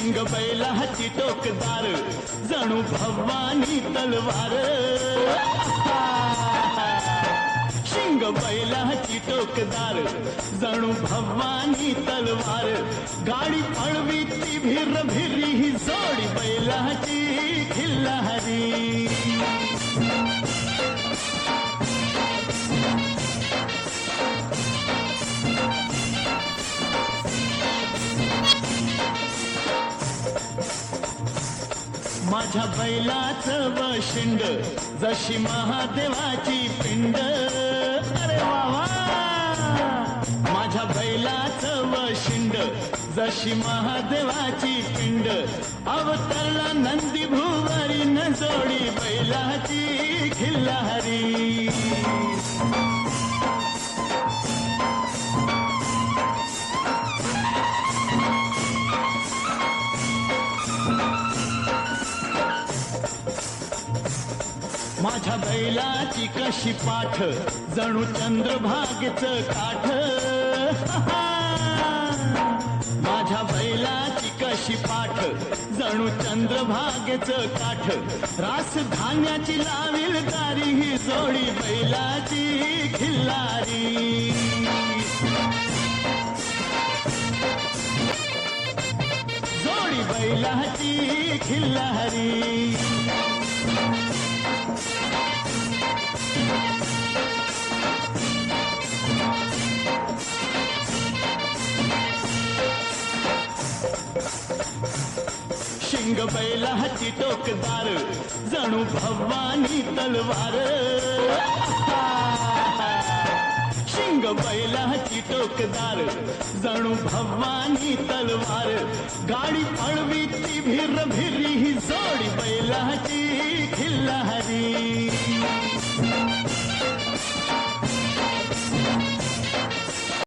शिंग बैलाची टोकदार जणू भवानी तलवार. शिंग बैलाची टोकदार जणू भवानी तलवार. गाडी पळवी ती भिर भिरी ही माझ्या बैलाचं वशिंड जशी महादेवाची पिंड. अरे वा माझ्या बैलाचं वशिंड जशी महादेवाची पिंड. अवतरला नंदी भुवारी न जोडी बैलाची खिल्लारी. माझ्या बैलाची कशी पाठ? जणू चंद्रभागेच काठ. माझ्या बैलाची कशी पाठ? जणू चंद्रभागेच काठ. रास धान्याची लावील दारी ही जोडी बैलाची खिल्लारी. जोडी बैलाची खिल्लारी. शिंग बैलाची टोकदार जणू भवानी तलवार. शिंग बैलाची टोकदार जणू भवानी तलवार. गाडी पळवी ती भिर भिरी ही जोडी बैलाची खिल्लारी.